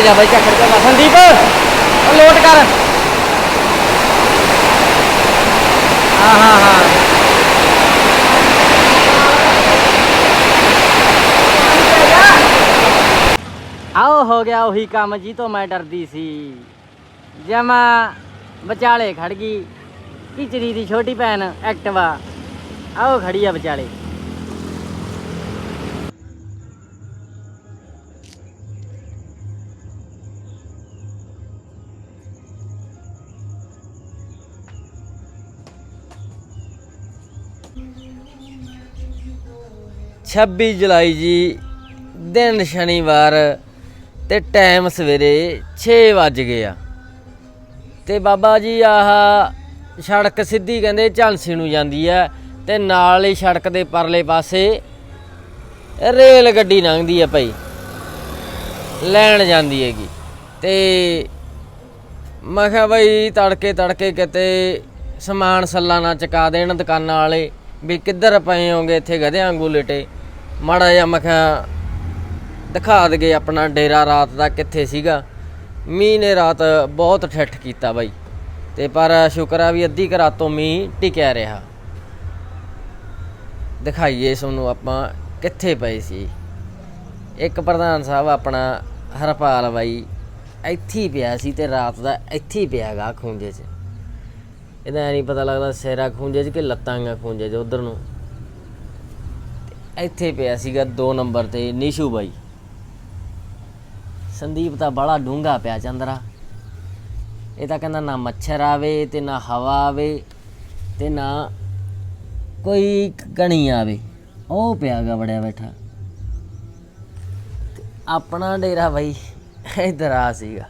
ਤੇਜ਼ ਆ ਬਾਈ ਚੱਕਰ ਚੱਲਾ ਸੰਦੀਪ ਉਹ ਲੋਟ ਕਰ। ਹਾਂ ਹਾਂ ਹਾਂ। ਆਓ ਹੋ ਗਿਆ ਉਹੀ ਕੰਮ ਜੀ ਤੋਂ ਮੈਂ ਡਰਦੀ ਸੀ। ਜਮਾ ਵਿਚਾਲੇ ਖੜ ਗਈ। ਕਿਚਰੀ ਦੀ ਛੋਟੀ ਭੈਣ ਐਕਟਵਾ। ਆਓ ਖੜੀ ਆ ਵਿਚਾਲੇ। ਛੱਬੀ ਜੁਲਾਈ ਜੀ, ਦਿਨ ਸ਼ਨੀਵਾਰ ਤੇ ਟਾਈਮ ਸਵੇਰੇ 6 ਵੱਜ ਗਏ ਆ। ਤੇ ਬਾਬਾ ਜੀ ਆਹ ਸੜਕ ਸਿੱਧੀ ਕਹਿੰਦੇ ਝਾਂਸੀ ਨੂੰ ਜਾਂਦੀ ਆ ਤੇ ਨਾਲ ਹੀ ਸੜਕ ਦੇ ਪਰਲੇ ਪਾਸੇ ਰੇਲ ਗੱਡੀ ਲੰਘਦੀ ਆ ਭਾਈ। ਲੈਣ ਜਾਂਦੀ ਹੈਗੀ। ਤੇ ਮੈਂ ਕਿਹਾ ਬਈ ਤੜਕੇ ਤੜਕੇ ਕਿਤੇ ਸਮਾਨ ਸੱਲਾ ਨਾ ਚਕਾ ਦੇਣ ਦੁਕਾਨਾਂ ਵਾਲੇ ਵੀ ਕਿੱਧਰ ਪਏ ਹੋਗੇ ਇੱਥੇ ਗਧਿਆਂ ਵਾਂਗੂ ਲੇਟੇ। ਮਾੜਾ ਜਿਹਾ ਮੈਂ ਕਿਹਾ, ਦਿਖਾ ਦਗੇ ਆਪਣਾ ਡੇਰਾ ਰਾਤ ਦਾ ਕਿੱਥੇ ਸੀਗਾ। ਮੀਂਹ ਨੇ ਰਾਤ ਬਹੁਤ ਠੱਠ ਕੀਤਾ ਬਾਈ। ਤੇ ਪਰ ਸ਼ੁਕਰ ਆ ਵੀ ਅੱਧੀ ਕੁ ਰਾਤ ਤੋਂ ਮੀਂਹ ਟਿਕਿਆ ਰਿਹਾ। ਦਿਖਾਈਏ ਤੁਹਾਨੂੰ ਆਪਾਂ ਕਿੱਥੇ ਪਏ ਸੀ। ਇੱਕ ਪ੍ਰਧਾਨ ਸਾਹਿਬ ਆਪਣਾ ਹਰਪਾਲ ਬਾਈ ਇੱਥੇ ਪਿਆ ਸੀ ਤੇ ਰਾਤ ਦਾ ਇੱਥੇ ਹੀ ਪਿਆਗਾ ਖੂੰਜੇ 'ਚ। ਇਹਦਾ ਨਹੀਂ ਪਤਾ ਲੱਗਦਾ ਸਿਰਾ ਖੂੰਜੇ 'ਚ ਕਿ ਲੱਤਾਂ ਗਾ ਖੂੰਜੇ 'ਚ ਉਧਰ ਨੂੰ। ਇੱਥੇ ਪਿਆ ਸੀਗਾ 2 ਨੰਬਰ ਤੇ, ਨਿਸ਼ੂ ਬਾਈ। ਸੰਦੀਪ ਤਾਂ ਬੜਾ ਡੂੰਗਾ ਪਿਆ ਚੰਦਰਾ। ਇਹ ਤਾਂ ਕਹਿੰਦਾ ਨਾ ਮੱਛਰ ਆਵੇ ਤੇ ਨਾ ਹਵਾ ਆਵੇ ਤੇ ਨਾ ਕੋਈ ਕਣੀ ਆਵੇ। ਉਹ ਪਿਆਗਾ ਬੜਿਆ ਬੈਠਾ। ਤੇ ਆਪਣਾ ਡੇਰਾ ਬਾਈ ਇਧਰ ਆ ਸੀਗਾ।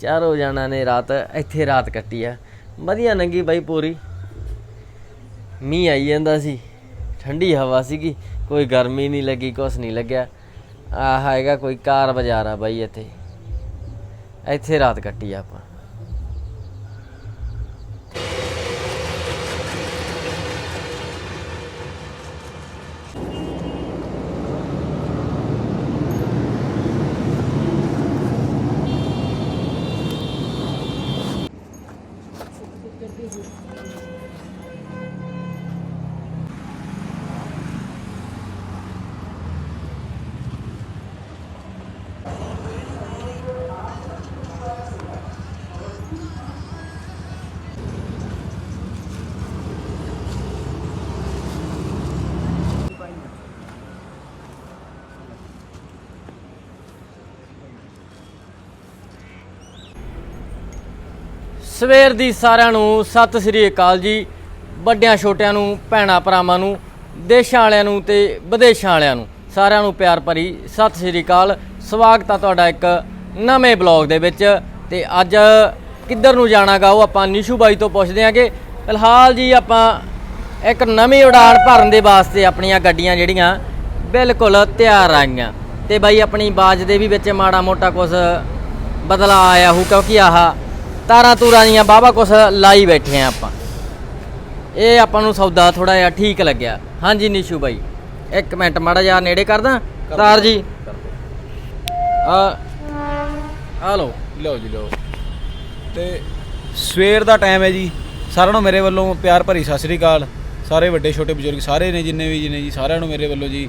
ਚਾਰੋ ਜਣਾ ਨੇ ਰਾਤ, ਇੱਥੇ ਰਾਤ ਕੱਟੀ ਆ। ਵਧੀਆ ਲੰਗੀ ਬਾਈ ਪੂਰੀ। ਮੀਂਹ ਆਈ ਜਾਂਦਾ ਸੀ, ਠੰਡੀ ਹਵਾ ਸੀਗੀ, ਕੋਈ ਗਰਮੀ ਨਹੀਂ ਲੱਗੀ, ਕੁਛ ਨਹੀਂ ਲੱਗਿਆ। ਆ ਹੈਗਾ ਕੋਈ ਕਾਰ ਬਾਜ਼ਾਰ ਆ ਬਾਈ ਇੱਥੇ। ਇੱਥੇ ਰਾਤ ਕੱਟੀ ਆਪਾਂ। ਸਵੇਰ ਦੀ ਸਾਰਿਆਂ ਨੂੰ ਸਤਿ ਸ੍ਰੀ ਅਕਾਲ ਜੀ। ਵੱਡਿਆਂ, ਛੋਟਿਆਂ ਨੂੰ, ਭੈਣਾਂ, ਭਰਾਵਾਂ ਨੂੰ, ਦੇਸ਼ਾਂ ਵਾਲਿਆਂ ਨੂੰ ਤੇ ਵਿਦੇਸ਼ਾਂ ਵਾਲਿਆਂ ਨੂੰ ਸਾਰਿਆਂ ਨੂੰ ਪਿਆਰ ਭਰੀ ਸਤਿ ਸ੍ਰੀ ਅਕਾਲ। ਸਵਾਗਤ ਆ ਤੁਹਾਡਾ ਇੱਕ ਨਵੇਂ ਬਲੌਗ ਦੇ ਵਿੱਚ ਤੇ ਅੱਜ ਕਿੱਧਰ ਨੂੰ ਜਾਣਾਗਾ ਉਹ ਆਪਾਂ ਨਿਸ਼ੂ ਬਾਈ ਤੋਂ ਪੁੱਛਦੇ ਆਂਗੇ। ਫਿਲਹਾਲ ਜੀ ਆਪਾਂ ਇੱਕ ਨਵੀਂ ਉਡਾਣ ਭਰਨ ਦੇ ਵਾਸਤੇ ਆਪਣੀਆਂ ਗੱਡੀਆਂ ਜਿਹੜੀਆਂ ਬਿਲਕੁਲ ਤਿਆਰ ਆਈਆਂ। ਤੇ ਬਾਈ ਆਪਣੀ ਬਾਜ ਦੇ ਵੀ ਵਿੱਚ ਮਾੜਾ ਮੋਟਾ ਕੁਝ ਬਦਲਾ ਆਇਆ ਹੋ ਕਿਉਂਕਿ ਆਹ ਤਾਰਾਂ ਤੂਰਾਂ ਦੀਆਂ ਬਾਬਾ ਕੁਛ ਲਾਈ ਬੈਠੇ ਆ ਆਪਾਂ। ਇਹ ਆਪਾਂ ਨੂੰ ਸੌਦਾ ਥੋੜਾ ਜਿਹਾ ਠੀਕ ਲੱਗਿਆ। ਹਾਂਜੀ ਨਿਸ਼ੂ ਬਾਈ ਇੱਕ ਮਿੰਟ ਮਾੜਾ ਜਿਹਾ ਨੇੜੇ ਕਰਦਾ ਤਾਰ ਜੀ। ਆ ਆ ਲਓ। ਲਓ ਜੀ ਲਓ। ਤੇ ਸਵੇਰ ਦਾ ਟਾਈਮ ਹੈ ਜੀ। ਸਾਰਿਆਂ ਨੂੰ ਮੇਰੇ ਵੱਲੋਂ ਪਿਆਰ ਭਰੀ ਸਤਿ ਸ੍ਰੀ ਅਕਾਲ। ਸਾਰੇ ਵੱਡੇ ਛੋਟੇ ਬਜ਼ੁਰਗ ਸਾਰੇ ਨੇ ਜਿੰਨੇ ਵੀ ਜਿਨੇ ਜੀ ਸਾਰਿਆਂ ਨੂੰ ਮੇਰੇ ਵੱਲੋਂ ਜੀ।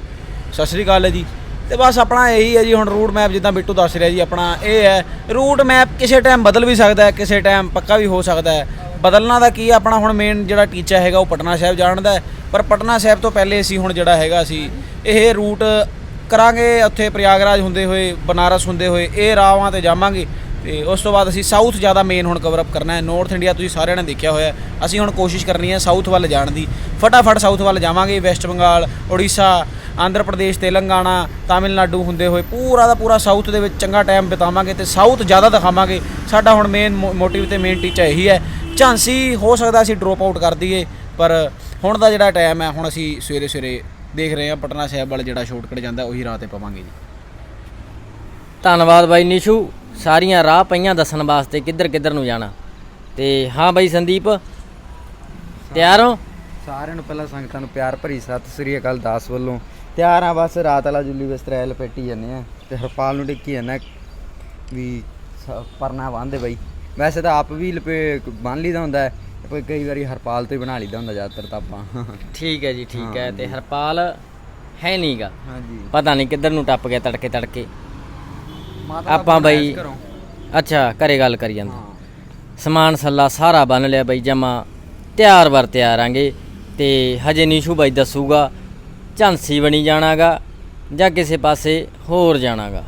ਸਤਿ ਸ੍ਰੀ ਅਕਾਲ ਹੈ ਜੀ। ਤੇ ਬਸ ਆਪਣਾ ਇਹੀ ਹੈ ਜੀ, ਹੁਣ ਰੂਟ ਮੈਪ ਜਿੱਦਾਂ ਬਿੱਟੂ ਦੱਸ ਰਿਹਾ ਜੀ, ਆਪਣਾ ਇਹ ਹੈ। ਰੂਟ ਮੈਪ ਕਿਸੇ ਟਾਈਮ ਬਦਲ ਵੀ ਸਕਦਾ ਹੈ, ਕਿਸੇ ਟਾਈਮ ਪੱਕਾ ਵੀ ਹੋ ਸਕਦਾ ਹੈ। ਬਦਲਣਾ ਦਾ ਕੀ ਹੈ, ਆਪਣਾ ਹੁਣ ਮੇਨ ਜਿਹੜਾ ਟੀਚਾ ਹੈਗਾ ਉਹ ਪਟਨਾ ਸਾਹਿਬ ਜਾਣ ਦਾ ਪਰ ਪਟਨਾ ਸਾਹਿਬ ਤੋਂ ਪਹਿਲੇ ਅਸੀਂ ਹੁਣ ਜਿਹੜਾ ਹੈਗਾ ਅਸੀਂ ਇਹ ਰੂਟ ਕਰਾਂਗੇ, ਉੱਥੇ ਪ੍ਰਯਾਗਰਾਜ ਹੁੰਦੇ ਹੋਏ, ਬਨਾਰਸ ਹੁੰਦੇ ਹੋਏ, ਇਹ ਰਾਵਾਂ ਤੇ ਜਾਵਾਂਗੇ। ਤੇ ਉਸ ਤੋਂ ਬਾਅਦ ਅਸੀਂ ਸਾਊਥ ਜ਼ਿਆਦਾ ਮੇਨ ਹੁਣ ਕਵਰ ਅਪ ਕਰਨਾ ਹੈ। ਨਾਰਥ ਇੰਡੀਆ ਤੁਸੀਂ ਸਾਰਿਆਂ ਨੇ ਦੇਖਿਆ ਹੋਇਆ ਅਸੀਂ ਹੁਣ ਕੋਸ਼ਿਸ਼ ਕਰਨੀ ਹੈ ਸਾਊਥ ਵੱਲ ਜਾਣ ਦੀ। ਫਟਾਫਟ ਸਾਊਥ ਵੱਲ ਜਾਵਾਂਗੇ। ਵੈਸਟ ਬੰਗਾਲ, ਉੜੀਸਾ ਆਂਧਰਾ ਪ੍ਰਦੇਸ਼ ਤੇਲੰਗਾਨਾ ਤਾਮਿਲਨਾਡੂ ਹੁੰਦੇ ਹੋਏ ਪੂਰਾ ਦਾ ਪੂਰਾ ਸਾਊਥ ਦੇ ਵਿੱਚ ਚੰਗਾ ਟਾਈਮ ਬਿਤਾਵਾਂਗੇ ਤੇ ਸਾਊਥ ਜ਼ਿਆਦਾ ਦਿਖਾਵਾਂਗੇ। ਸਾਡਾ ਹੁਣ ਮੇਨ ਮੋਟਿਵ ਤੇ ਮੇਨ ਟੀਚਾ ਇਹੀ ਹੈ। ਝਾਂਸੀ ਹੋ ਸਕਦਾ ਅਸੀਂ ਡ੍ਰੌਪ ਆਊਟ ਕਰ ਦਈਏ ਪਰ ਹੁਣ ਦਾ ਜਿਹੜਾ ਟਾਈਮ ਹੈ ਹੁਣ ਅਸੀਂ ਸਵੇਰੇ ਸਵੇਰੇ ਦੇਖ ਰਹੇ ਹਾਂ ਪਟਨਾ ਸਾਹਿਬ ਵੱਲ ਜਿਹੜਾ ਸ਼ਾਰਟਕਟ ਜਾਂਦਾ ਉਹੀ ਰਾਹ ਤੇ ਪਵਾਂਗੇ ਜੀ। ਧੰਨਵਾਦ ਬਾਈ ਨਿਸ਼ੂ। ਸਾਰੀਆਂ ਰਾਹ ਪਈਆਂ ਦੱਸਣ ਵਾਸਤੇ ਕਿੱਧਰ ਕਿੱਧਰ ਨੂੰ ਜਾਣਾ। ਤੇ ਹਾਂ ਬਾਈ ਸੰਦੀਪ ਤਿਆਰ ਹੋ? ਸਾਰਿਆਂ ਨੂੰ ਪਹਿਲਾਂ ਸੰਗਤਾਂ ਨੂੰ ਪਿਆਰ ਭਰੀ ਸਤਿ ਸ੍ਰੀ ਅਕਾਲ ਦਾਸ ਵੱਲੋਂ। ਤਿਆਰ ਆ ਬਸ ਰਾਤ ਵਾਲਾ ਜੁੱਲੀ ਬਿਸਤਰਾ ਲਪੇਟੀ ਜਾਂਦੇ ਆ। ਤੇ ਹਰਪਾਲ ਨੂੰ ਟਿੱਕੀ ਜਾਂਦਾ ਵੀ ਪਰਨਾ ਬੰਨਦੇ ਬਈ। ਵੈਸੇ ਤਾਂ ਆਪ ਵੀ ਲਪੇ ਬੰਨ ਲਈਦਾ ਹੁੰਦਾ ਪਰ ਕਈ ਵਾਰੀ ਹਰਪਾਲ ਤੋਂ ਹੀ ਬਣਾ ਲਈਦਾ ਹੁੰਦਾ ਜ਼ਿਆਦਾਤਰ ਤਾਂ ਆਪਾਂ। ਠੀਕ ਹੈ ਜੀ ਠੀਕ ਹੈ ਤੇ। ਹਰਪਾਲ ਹੈ ਨਹੀਂਗਾ। ਹਾਂਜੀ। ਪਤਾ ਨਹੀਂ ਕਿੱਧਰ ਨੂੰ ਟੱਪ ਗਿਆ ਤੜਕੇ ਤੜਕੇ। ਆਪਾਂ ਬਈ। ਅੱਛਾ ਘਰੇ ਗੱਲ ਕਰੀ ਜਾਂਦੇ। ਸਮਾਨ ਸੱਲਾ ਸਾਰਾ ਬੰਨ ਲਿਆ ਬਈ ਜਮਾ ਤਿਆਰ ਵਰ ਤਿਆਰਾਂਗੇ ਤੇ ਹਜੇ ਨੀਸ਼ੂ ਬਾਈ ਦੱਸੂਗਾ ਝਾਂਸੀ ਬਣੀ ਜਾਣਾਗਾ ਜਾਂ ਕਿਸੇ ਪਾਸੇ ਹੋਰ ਜਾਣਾਗਾ।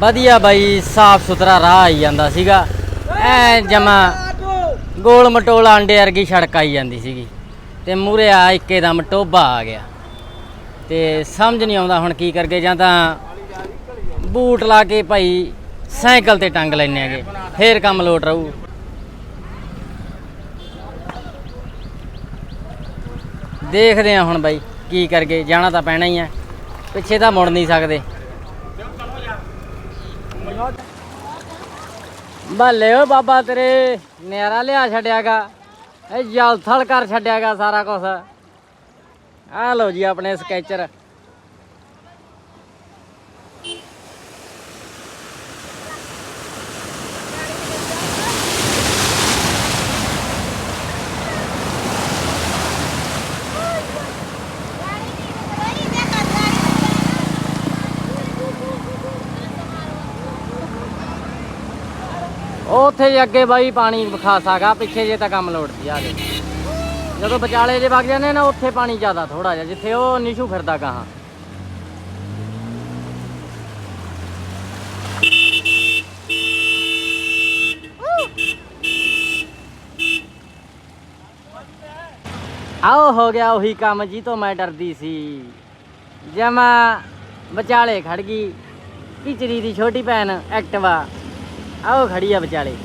ਵਧੀਆ ਬਾਈ, ਸਾਫ਼ ਸੁਥਰਾ ਰਾਹ ਆਈ ਜਾਂਦਾ ਸੀਗਾ। ਐ ਜਮਾ ਗੋਲ ਮਟੋਲਾ ਅੰਡੇ ਵਰਗੀ ਸੜਕ ਆਈ ਜਾਂਦੀ ਸੀਗੀ। ਤੇ ਮੂਰੇ ਆ ਇੱਕੇ ਦਮ ਟੋਬਾ ਆ ਗਿਆ। ਤੇ ਸਮਝ ਨਹੀਂ ਆਉਂਦਾ ਹੁਣ ਕੀ ਕਰਗੇ, ਜਾਂ ਤਾਂ ਬੂਟ ਲਾ ਕੇ ਭਾਈ ਸਾਈਕਲ ਤੇ ਟੰਗ ਲੈਨੇ ਆਗੇ ਫੇਰ ਕੰਮ ਲੋਟ ਰਹੂ। ਦੇਖਦੇ ਆ ਹੁਣ ਬਾਈ ਕੀ ਕਰਗੇ, ਜਾਣਾ ਤਾਂ ਪੈਣਾ ਹੀ ਆ। ਪਿੱਛੇ ਤਾਂ ਮੁੜ ਨਹੀਂ ਸਕਦੇ। ਬੱਲੇ ਓ ਬਾਬਾ, ਤੇਰੇ ਨਿਆਰਾ ਲਿਆ ਛੱਡਿਆਗਾ। ਇਹ ਜਲਥਲ ਕਰ ਛੱਡਿਆਗਾ ਸਾਰਾ ਕੁਝ ਆ ਲਓ ਜੀ ਆਪਣੇ ਸਕੈਚਰ। ਉੱਥੇ ਜੇ ਅੱਗੇ ਬਾਈ ਪਾਣੀ ਖਾਸਾਗਾ ਪਿੱਛੇ ਜੇ ਤਾਂ ਕੰਮ ਲੋੜਦੀ ਆ ਦੇ ਜਦੋਂ ਵਿਚਾਲੇ ਜੇ ਵਗ ਜਾਂਦੇ ਨਾ, ਉੱਥੇ ਪਾਣੀ ਜ਼ਿਆਦਾ ਥੋੜਾ ਜਿਹਾ, ਜਿੱਥੇ ਉਹ ਨਿਸ਼ੂ ਫਿਰਦਾ ਗਾਹਾਂ। ਆਓ, ਹੋ ਗਿਆ ਉਹੀ ਕੰਮ ਜੀ ਤੋਂ ਮੈਂ ਡਰਦੀ ਸੀ। ਜਮਾ ਵਿਚਾਲੇ ਖੜ ਗਈ, ਕਿਚਰੀ ਦੀ ਛੋਟੀ ਭੈਣ ਐਕਟਵਾ। ਆਓ, ਖੜੀ ਆ ਵਿਚਾਲੇ।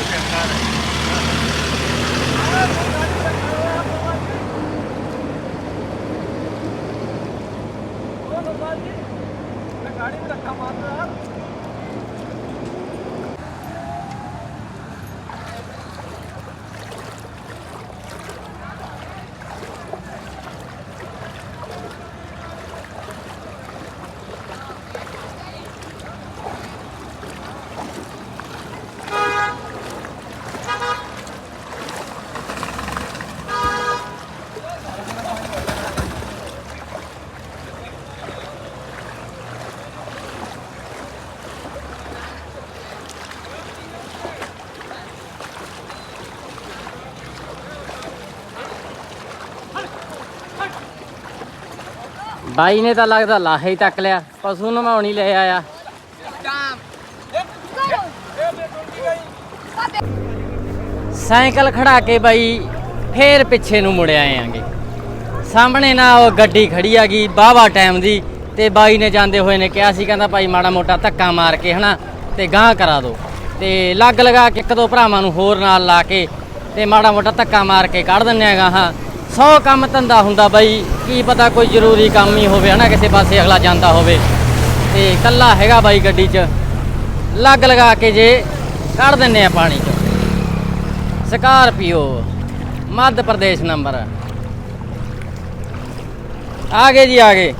É desertada. Ah, ਬਾਈ ਨੇ ਤਾਂ ਲੱਗਦਾ ਲਾਹੇ ਹੀ ਤੱਕ ਲਿਆ, ਪਸ਼ੂ ਨਮਾਉਣੀ ਲੈ ਆਇਆ। ਸਾਈਕਲ ਖੜਾ ਕੇ ਬਾਈ ਫੇਰ ਪਿੱਛੇ ਨੂੰ ਮੁੜ ਆਏ ਆਂਗੇ। ਸਾਹਮਣੇ ਨਾ ਉਹ ਗੱਡੀ ਖੜੀ ਆ ਗਈ ਬਾਵਾ ਟਾਈਮ ਦੀ, ਤੇ ਬਾਈ ਨੇ ਜਾਂਦੇ ਹੋਏ ਨੇ ਕਿਹਾ ਸੀ, ਕਹਿੰਦਾ ਭਾਈ ਮਾੜਾ ਮੋਟਾ ਧੱਕਾ ਮਾਰ ਕੇ ਹਨਾ, ਤੇ ਗਾਂਹ ਕਰਾ ਦਿਓ ਤੇ ਲੱਗ ਲਗਾ ਕੇ ਇੱਕ ਦੋ ਭਰਾਵਾਂ ਨੂੰ ਹੋਰ ਨਾਲ ਲਾ ਕੇ, ਤੇ ਮਾੜਾ ਮੋਟਾ ਧੱਕਾ ਮਾਰ ਕੇ ਕੱਢ ਦਿੰਨੇ ਆ ਗਾਹਾਂ ਸੌ ਕੰਮ ਧੰਦਾ ਹੁੰਦਾ ਬਾਈ, ਕੀ ਪਤਾ ਕੋਈ ਜ਼ਰੂਰੀ ਕੰਮ ਹੀ ਹੋਵੇ, ਹਨਾ, ਕਿਸੇ ਪਾਸੇ ਅਗਲਾ ਜਾਂਦਾ ਹੋਵੇ। ਤੇ ਕੱਲਾ ਹੈਗਾ ਬਾਈ ਗੱਡੀ 'ਚ। ਲੱਗ ਲਗਾ ਕੇ ਜੇ ਕੱਢ ਦਿੰਨੇ ਆ ਪਾਣੀ 'ਚ। Scorpio, Madhya Pradesh number. ਆ ਗਏ ਜੀ, ਆ ਗਏ।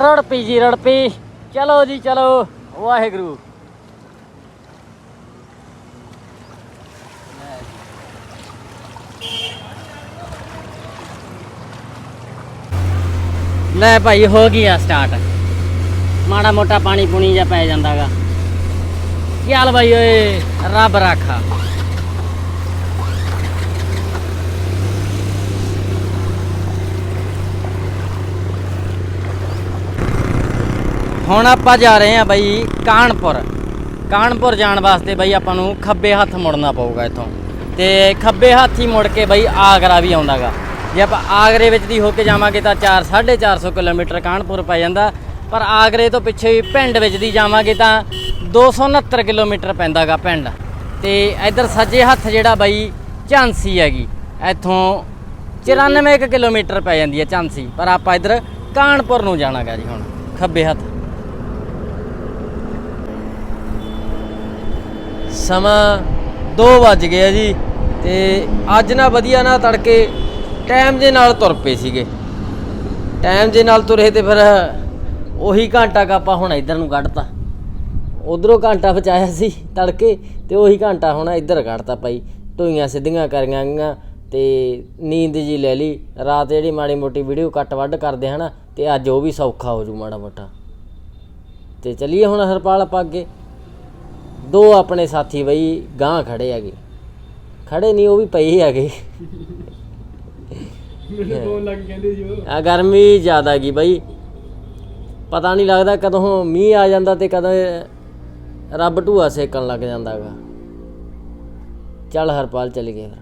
ਰੜਪੀ ਜੀ, ਰੜਪੀ। ਚਲੋ ਜੀ, ਚਲੋ। ਵਾਹਿਗੁਰੂ। ਲੈ ਭਾਈ, ਹੋ ਗਈ ਆ ਸਟਾਰਟ ਮਾੜਾ ਮੋਟਾ ਪਾਣੀ ਪੁਣੀ ਜਾਂ ਪੈ ਜਾਂਦਾਗਾ। ਕੀ ਹਾਲ ਬਾਈ ਓਏ? ਰੱਬ ਰਾਖਾ। ਹੁਣ ਆਪਾਂ ਜਾ ਰਹੇ ਹਾਂ ਬਾਈ ਕਾਨਪੁਰ। ਕਾਨਪੁਰ ਜਾਣ ਵਾਸਤੇ ਬਾਈ ਆਪਾਂ ਨੂੰ ਖੱਬੇ ਹੱਥ ਮੁੜਨਾ ਪਊਗਾ ਇੱਥੋਂ। ਤੇ ਖੱਬੇ ਹੱਥ ਹੀ ਮੁੜ ਕੇ ਬਾਈ ਆਗਰਾ ਵੀ ਆਉਂਦਾਗਾ। ਜੇ ਆਪਾਂ ਆਗਰੇ ਵਿੱਚ ਦੀ ਹੋ ਕੇ ਜਾਵਾਂਗੇ ਤਾਂ 4 450 ਕਿਲੋਮੀਟਰ ਕਾਨਪੁਰ ਪੈ ਜਾਂਦਾ। ਪਰ ਆਗਰੇ ਤੋਂ ਪਿੱਛੇ ਪਿੰਡ ਵਿੱਚ ਦੀ ਜਾਵਾਂਗੇ ਤਾਂ 269 ਕਿਲੋਮੀਟਰ ਪੈਂਦਾਗਾ ਪਿੰਡ। ਤੇ ਇਧਰ ਸੱਜੇ ਹੱਥ ਜਿਹੜਾ ਬਾਈ, ਝਾਂਸੀ ਹੈਗੀ। ਇੱਥੋਂ 94 ਕੁ ਕਿਲੋਮੀਟਰ ਪੈ ਜਾਂਦੀ ਹੈ ਝਾਂਸੀ। ਪਰ ਆਪਾਂ ਇਧਰ ਕਾਨਪੁਰ ਨੂੰ ਜਾਣਾਗਾ ਜੀ ਹੁਣ, ਖੱਬੇ ਹੱਥ। ਸਮਾਂ 2 ਵੱਜ ਗਿਆ ਜੀ, ਤੇ ਅੱਜ ਨਾ ਵਧੀਆ ਨਾ ਤੜਕੇ ਟਾਈਮ ਦੇ ਨਾਲ ਤੁਰ ਪਏ ਸੀਗੇ। ਟਾਈਮ ਦੇ ਨਾਲ ਤੁਰੇ ਤੇ ਫਿਰ ਉਹੀ ਘੰਟਾ ਕ ਆਪਾਂ ਹੁਣ ਇੱਧਰ ਨੂੰ ਕੱਢਤਾ। ਉਧਰੋਂ ਘੰਟਾ ਬਚਾਇਆ ਸੀ ਤੜਕੇ ਤੇ ਉਹੀ ਘੰਟਾ ਹੁਣ ਇੱਧਰ ਕੱਢਤਾ ਭਾਈ। ਟੋਈਆਂ ਸਿੱਧੀਆਂ ਕਰੀਆਂ ਗਈਆਂ ਤੇ ਨੀਂਦ ਜੀ ਲੈ ਲਈ। ਰਾਤ ਜਿਹੜੀ ਮਾੜੀ ਮੋਟੀ ਵੀਡੀਓ ਕੱਟ ਵੱਢ ਕਰਦੇ ਹਨਾ, ਤੇ ਅੱਜ ਉਹ ਵੀ ਸੌਖਾ ਹੋ ਜੂ ਮਾੜਾ ਮੋਟਾ। ਤੇ ਚਲਿਏ ਹੁਣ ਹਰਪਾਲ ਆਪਾਂ ਅੱਗੇ। ਦੋ ਆਪਣੇ ਸਾਥੀ ਬਈ ਗਾਂ ਖੜੇ ਹੈਗੇ। ਖੜੇ ਨਹੀਂ, ਉਹ ਵੀ ਪਈ ਹੈਗੇ। ਆ ਗਰਮੀ ਜ਼ਿਆਦਾ ਗਈ ਬਈ? ਪਤਾ ਨਹੀਂ ਲੱਗਦਾ ਕਦੋਂ ਮੀਂਹ ਆ ਜਾਂਦਾ ਤੇ ਕਦੋਂ ਰੱਬ ਢੂਆ ਸੇਕਣ ਲੱਗ ਜਾਂਦਾਗਾ। ਚੱਲ ਹਰਪਾਲ ਚੱਲ ਗਏ ਫਿਰ।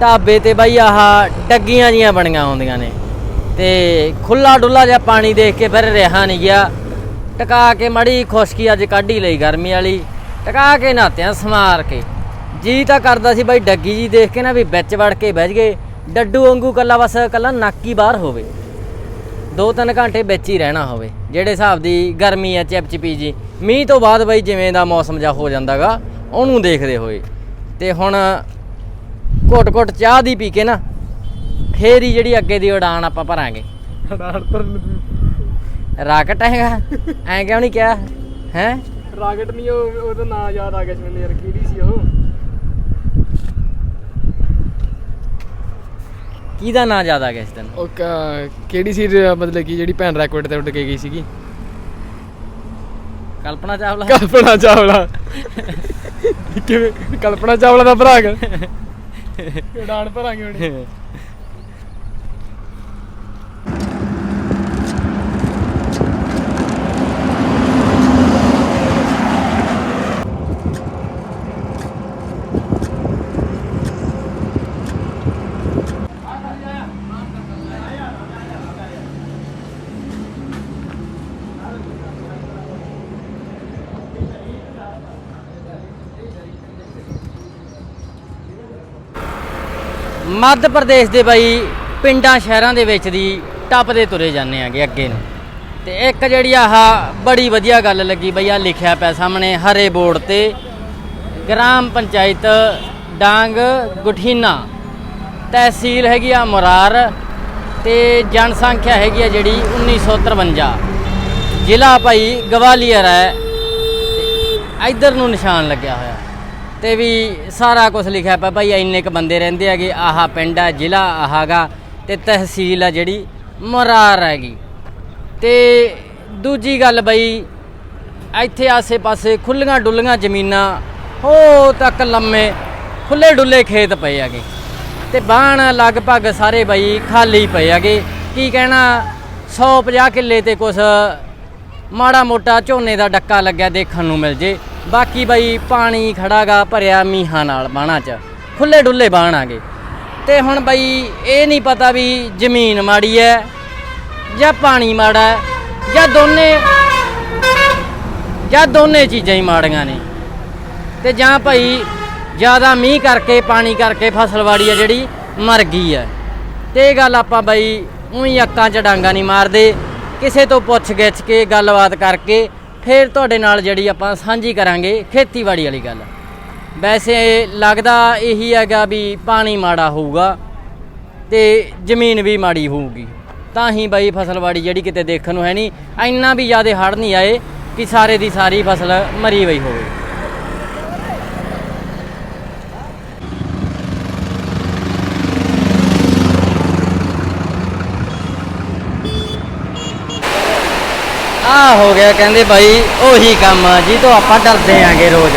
ਢਾਬੇ ਤੇ ਬਈ ਆਹ ਡੱਗੀਆਂ ਜੀਆਂ ਬਣੀਆਂ ਹੁੰਦੀਆਂ ਨੇ ਤੇ ਖੁੱਲਾ ਡੁੱਲਾ ਜਿਹਾ ਪਾਣੀ ਦੇਖ ਕੇ ਫਿਰ ਰਿਹਾ ਨਹੀਂ ਗਿਆ। ਟਕਾ ਕੇ ਮੜੀ ਖੁਸ਼ਕੀ ਅੱਜ ਕੱਢ ਲਈ ਗਰਮੀ ਵਾਲੀ। ਟਕਾ ਕੇ ਨਹਾਤਿਆਂ ਸਮਾਰ ਕੇ। ਜੀ ਤਾਂ ਕਰਦਾ ਸੀ ਬਈ ਡੱਗੀ ਜੀ ਦੇਖ ਕੇ ਨਾ ਵੀ ਵਿੱਚ ਵੜ ਕੇ ਬਹਿ ਗਏ ਡੱਡੂ ਵਾਂਗੂ ਕੱਲਾ ਬਸ ਕੱਲਾ ਨਾਕੀ ਬਾਹਰ ਹੋਵੇ। ਦੋ ਤਿੰਨ ਘੰਟੇ ਵਿੱਚ ਹੀ ਰਹਿਣਾ ਹੋਵੇ। ਜਿਹੜੇ ਹਿਸਾਬ ਦੀ ਗਰਮੀ ਆ ਚਿਪਚਿਪੀ ਜੀ। ਮੀਂਹ ਤੋਂ ਬਾਅਦ ਬਈ ਜਿਵੇਂ ਦਾ ਮੌਸਮ ਜਾ ਹੋ ਜਾਂਦਾਗਾ ਉਹਨੂੰ ਦੇਖਦੇ ਹੋਏ। ਤੇ ਹੁਣ ਘੁੱਟ ਘੁੱਟ ਚਾਹ ਦੀ ਪੀ ਕੇ ਨਾ ਫੇਰ ਹੀ ਜਿਹੜੀ ਅੱਗੇ ਦੀ ਉਡਾਨ ਆਪਾਂ ਭਰਾਂਗੇ। ਰਾਕਟ ਹੈਗਾ। ਐਂ ਕਿਉਂ ਨਹੀਂ ਕਿਹਾ? ਹੈ? ਰਾਕਟ ਨਹੀਂ ਉਹ ਉਹਦਾ ਨਾਂ ਯਾਦ ਆ ਗਿਆ ਸੀ ਮੈਨੂੰ ਯਾਰ ਕਿਹੜੀ ਸੀ ਉਹ? ਕਿਹਦਾ ਨਾਂ ਜ਼ਿਆਦਾ ਗਿਆ ਇਸ ਦਿਨ? ਉਹ ਕ- ਕਿਹੜੀ ਸੀ ਰ- ਮਤਲਬ ਕਿ ਜਿਹੜੀ ਭੈਣ ਰੈਕੋਰਡ ਤੇ ਉੱਡ ਕੇ ਗਈ ਸੀਗੀ? ਕਲਪਨਾ ਚਾਵਲਾ। ਕਲਪਨਾ ਚਾਵਲਾ। ਕਿਵੇਂ? ਕਲਪਨਾ ਚਾਵਲਾ ਦਾ ਭਰਾ ਹੈਗਾ। ਉਡਾਨ ਭਰਾਂਗੇ ਹੁਣ। ਮੱਧ ਪ੍ਰਦੇਸ਼ ਦੇ ਬਾਈ ਪਿੰਡਾਂ ਸ਼ਹਿਰਾਂ ਦੇ ਵਿੱਚ ਦੀ ਟੱਪਦੇ ਤੁਰੇ ਜਾਂਦੇ ਆਗੇ ਅੱਗੇ ਨੂੰ। ਤੇ ਇੱਕ ਜਿਹੜੀ ਆਹ ਬੜੀ ਵਧੀਆ ਗੱਲ ਲੱਗੀ ਬਈ ਆ ਲਿਖਿਆ ਪਿਆ ਸਾਹਮਣੇ, ਹਰੇ ਬੋਰਡ ਤੇ ਗ੍ਰਾਮ ਪੰਚਾਇਤ ਡਾਂਗ ਗੁਠੀਨਾ। ਤਹਿਸੀਲ ਹੈਗੀ ਆ ਮੁਰਾਰ ਤੇ ਜਨਸੰਖਿਆ ਹੈਗੀ ਆ ਜਿਹੜੀ 1953 ਜ਼ਿਲ੍ਹਾ ਭਾਈ ਗਵਾਲੀਅਰ ਹੈ ਇੱਧਰ ਨੂੰ ਨਿਸ਼ਾਨ ਲੱਗਿਆ ਹੋਇਆ। ਤੇ ਵੀ ਸਾਰਾ ਕੁਝ ਲਿਖਿਆ ਪਿਆ। ਭਾਈ, ਇੰਨੇ ਕ ਬੰਦੇ ਰਹਿੰਦੇ ਹੈਗੇ। ਆਹ ਪਿੰਡ ਆ, ਜ਼ਿਲ੍ਹਾ ਆਹਾਗਾ ਤੇ ਤਹਿਸੀਲ ਆ ਜਿਹੜੀ ਮੁਰਾਰ ਹੈਗੀ। ਤੇ ਦੂਜੀ ਗੱਲ ਬਈ, ਇੱਥੇ ਆਸੇ-ਪਾਸੇ ਖੁੱਲੀਆਂ ਡੁੱਲੀਆਂ ਜ਼ਮੀਨਾਂ ਹੋ ਤੱਕ ਲੰਮੇ ਖੁੱਲੇ ਡੁੱਲੇ ਖੇਤ ਪਏ ਹੈਗੇ। ਤੇ ਬਾਣ ਲਗਭਗ ਸਾਰੇ ਬਈ ਖਾਲੀ ਪਏ ਹੈਗੇ। ਕੀ ਕਹਿਣਾ 150 ਕਿੱਲੇ ਤੇ ਕੁਛ ਮਾੜਾ ਮੋਟਾ ਝੋਨੇ ਦਾ ਡੱਕਾ ਲੱਗਿਆ ਦੇਖਣ ਨੂੰ ਮਿਲ ਜੇ। ਬਾਕੀ ਬਈ ਪਾਣੀ ਖੜਾਗਾ ਭਰਿਆ ਮੀਂਹਾਂ ਨਾਲ ਬਾਣਾ 'ਚ। ਖੁੱਲੇ ਡੁੱਲੇ ਬਾਣ ਆਗੇ। ਤੇ ਹੁਣ ਬਈ ਇਹ ਨਹੀਂ ਪਤਾ ਵੀ ਜ਼ਮੀਨ ਮਾੜੀ ਹੈ ਜਾਂ ਪਾਣੀ ਮਾੜਾ ਹੈ ਜਾਂ ਦੋਨੇ ਜਾਂ ਦੋਨੇ ਚੀਜ਼ਾਂ ਹੀ ਮਾੜੀਆਂ ਨੇ। ਤੇ ਜਾਂ ਭਾਈ ਜ਼ਿਆਦਾ ਮੀਂਹ ਕਰਕੇ, ਪਾਣੀ ਕਰਕੇ ਫਸਲ ਫਸਲਵਾੜੀ ਆ ਜਿਹੜੀ ਮਰ ਗਈ ਹੈ ਤੇ ਇਹ ਗੱਲ ਆਪਾਂ ਬਈ ਉਹੀ ਅੱਕਾਂ 'ਚ ਡਾਂਗਾ ਨਹੀਂ ਮਾਰਦੇ। ਕਿਸੇ ਤੋਂ ਪੁੱਛ ਗਿੱਛ ਕੇ, ਗੱਲਬਾਤ ਕਰਕੇ ਫਿਰ ਤੁਹਾਡੇ ਨਾਲ ਜਿਹੜੀ ਆਪਾਂ ਸਾਂਝੀ ਕਰਾਂਗੇ ਖੇਤੀਬਾੜੀ ਵਾਲੀ ਗੱਲ। ਵੈਸੇ ਲੱਗਦਾ ਇਹੀ ਹੈਗਾ ਵੀ ਪਾਣੀ ਮਾੜਾ ਹੋਊਗਾ ਤੇ ਜ਼ਮੀਨ ਵੀ ਮਾੜੀ ਹੋਊਗੀ। ਤਾਂ ਹੀ ਬਾਈ ਫਸਲਵਾੜੀ ਜਿਹੜੀ ਕਿਤੇ ਦੇਖਣ ਨੂੰ ਹੈ ਨਹੀਂ, ਇੰਨਾ ਵੀ ਜ਼ਿਆਦਾ ਹੜ ਨਹੀਂ ਆਏ ਕਿ ਸਾਰੇ ਦੀ ਸਾਰੀ ਫਸਲ ਮਰੀ ਹੋਈ ਹੋਵੇ। ਆ ਹੋ ਗਿਆ, ਕਹਿੰਦੇ ਬਾਈ, ਉਹੀ ਕੰਮ ਜੀ ਤੋਂ ਆਪਾਂ ਡਰਦੇ ਆਂਗੇ ਰੋਜ਼।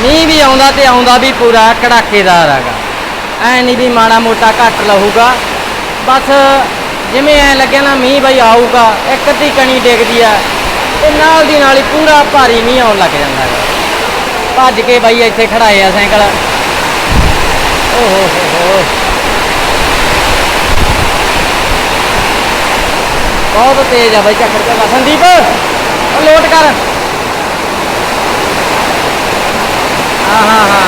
ਮੀਂਹ ਵੀ ਆਉਂਦਾ ਤੇ ਆਉਂਦਾ ਵੀ ਪੂਰਾ ਕੜਾਕੇਦਾਰ ਹੈਗਾ ਐ ਨਹੀਂ ਵੀ ਮਾੜਾ ਮੋਟਾ ਘੱਟ ਲਹੂਗਾ। ਬਸ ਜਿਵੇਂ ਐ ਲੱਗਿਆ ਨਾ, ਮੀਂਹ ਬਈ ਆਊਗਾ, ਇੱਕ ਅੱਧੀ ਕਣੀ ਡਿੱਗਦੀ ਆ, ਤੇ ਨਾਲ ਦੀ ਨਾਲ ਹੀ ਪੂਰਾ ਭਾਰੀ ਮੀਂਹ ਆਉਣ ਲੱਗ ਜਾਂਦਾ ਹੈਗਾ ਭੱਜ ਕੇ ਬਾਈ ਇੱਥੇ ਖੜਾਏ ਆ ਸਾਈਕਲ। ਓਹ ਹੋ ਹੋ ਹੋ। ਬਹੁਤ ਤੇਜ਼ ਆ ਬਾਈ ਚੱਕਰ ਤੇ ਸੰਦੀਪ ਲੋਟ ਕਰ। ਹਾਂ ਹਾਂ ਹਾਂ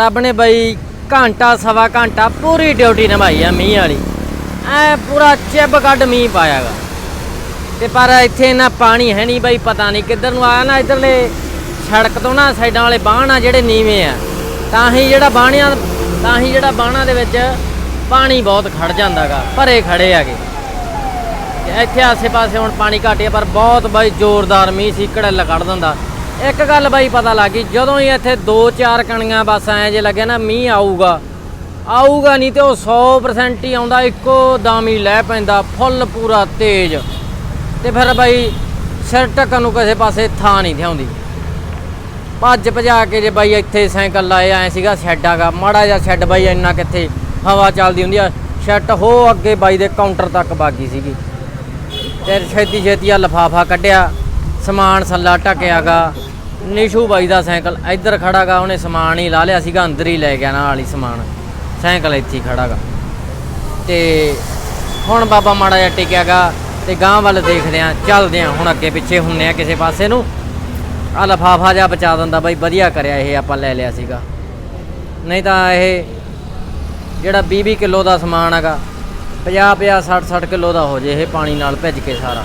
ਰੱਬ ਨੇ ਬਈ ਘੰਟਾ, ਸਵਾ ਘੰਟਾ ਪੂਰੀ ਡਿਊਟੀ ਨਿਭਾਈ ਆ ਮੀਂਹ ਵਾਲੀ। ਐ ਪੂਰਾ ਚਿੱਬ ਕੱਢ ਮੀਂਹ ਪਾਇਆਗਾ। ਤੇ ਪਰ ਇੱਥੇ ਨਾ ਪਾਣੀ ਹੈ ਨਹੀਂ ਬਈ, ਪਤਾ ਨਹੀਂ ਕਿੱਧਰ ਨੂੰ ਆਇਆ ਨਾ ਇਧਰਲੇ ਸੜਕ ਤੋਂ ਨਾ ਸਾਈਡਾਂ ਵਾਲੇ ਬਾਹਣ ਆ ਜਿਹੜੇ ਨੀਵੇਂ ਆ। ਤਾਂ ਹੀ ਜਿਹੜਾ ਬਾਣਿਆਂ, ਤਾਂ ਹੀ ਜਿਹੜਾ ਬਾਹਣਾ ਦੇ ਵਿੱਚ ਪਾਣੀ ਬਹੁਤ ਖੜ ਜਾਂਦਾਗਾ, ਭਰੇ ਖੜੇ ਹੈਗੇ। ਇੱਥੇ ਆਸੇ-ਪਾਸੇ ਹੁਣ ਪਾਣੀ ਘੱਟ ਗਿਆ ਪਰ ਬਹੁਤ ਬਾਈ ਜ਼ੋਰਦਾਰ ਮੀਂਹ ਸੀ ਕੜਲ ਕੱਢ ਦਿੰਦਾ। ਇੱਕ ਗੱਲ ਬਾਈ ਪਤਾ ਲੱਗ ਗਈ, ਜਦੋਂ ਹੀ ਇੱਥੇ 2-4 ਕਣੀਆਂ ਬਸ ਐ ਜੇ ਲੱਗਿਆ ਨਾ, ਮੀਂਹ ਆਊਗਾ। ਆਊਗਾ ਨਹੀਂ ਤੇ ਉਹ 100% ਹੀ ਆਉਂਦਾ, ਇੱਕੋ ਦਮ ਹੀ ਲੈ ਪੈਂਦਾ, ਫੁੱਲ ਪੂਰਾ ਤੇਜ਼। ਤੇ ਫਿਰ ਬਾਈ ਸਿਰ ਟਕਣ ਨੂੰ ਕਿਸੇ ਪਾਸੇ ਥਾਂ ਨਹੀਂ ਥਿਆਉਂਦੀ। ਭੱਜ ਭਜਾ ਕੇ ਜੇ ਬਾਈ ਇੱਥੇ ਸਾਈਕਲ ਲਾਏ, ਐ ਸੀਗਾ ਸ਼ੈੱਡ ਆਗਾ। ਮਾੜਾ ਜਿਹਾ ਸ਼ੈੱਡ ਬਾਈ ਇੰਨਾ ਕਿੱਥੇ ਹਵਾ ਚੱਲਦੀ ਹੁੰਦੀ ਆ। ਸ਼ੈੱਡ ਹੋ ਅੱਗੇ ਬਾਈ ਦੇ ਕਾਊਂਟਰ ਤੱਕ ਬਾਗੀ ਸੀਗੀ। ਤੇ ਛੇਤੀ ਛੇਤੀ ਆ ਲਫਾਫਾ ਕੱਢਿਆ, ਸਮਾਨ ਸੱਲਾ ਟਕਿਆਗਾ ਨਿਸ਼ੂ ਬਾਈ ਦਾ ਸਾਈਕਲ, ਇੱਧਰ ਖੜਾਗਾ ਉਹਨੇ ਸਮਾਨ ਹੀ ਲਾ ਲਿਆ ਸੀਗਾ, ਅੰਦਰ ਹੀ ਲੈ ਗਿਆ ਨਾਲ ਹੀ ਸਮਾਨ। ਸਾਈਕਲ ਇੱਥੇ ਹੀ ਖੜਾਗਾ ਤੇ ਹੁਣ ਬਾਬਾ ਮਾੜਾ ਜਿਹਾ ਟਿਕਿਆਗਾ ਤੇ ਗਾਂ ਵੱਲ ਦੇਖਦੇ ਆ, ਚੱਲਦੇ ਆ, ਹੁਣ ਅੱਗੇ ਪਿੱਛੇ ਹੁੰਨੇ ਆ ਕਿਸੇ ਪਾਸੇ ਨੂੰ। ਆ ਲਫਾਫਾ ਜਿਹਾ ਬਚਾ ਦਿੰਦਾ ਬਾਈ, ਵਧੀਆ ਕਰਿਆ ਇਹ ਆਪਾਂ ਲੈ ਲਿਆ ਸੀਗਾ। ਨਹੀਂ ਤਾਂ ਇਹ ਜਿਹੜਾ 20 20 ਕਿਲੋ ਦਾ ਸਮਾਨ ਹੈਗਾ 50 50 60 60 ਕਿਲੋ ਦਾ ਹੋ ਜੇ ਇਹ ਪਾਣੀ ਨਾਲ ਭਿੱਜ ਕੇ ਸਾਰਾ।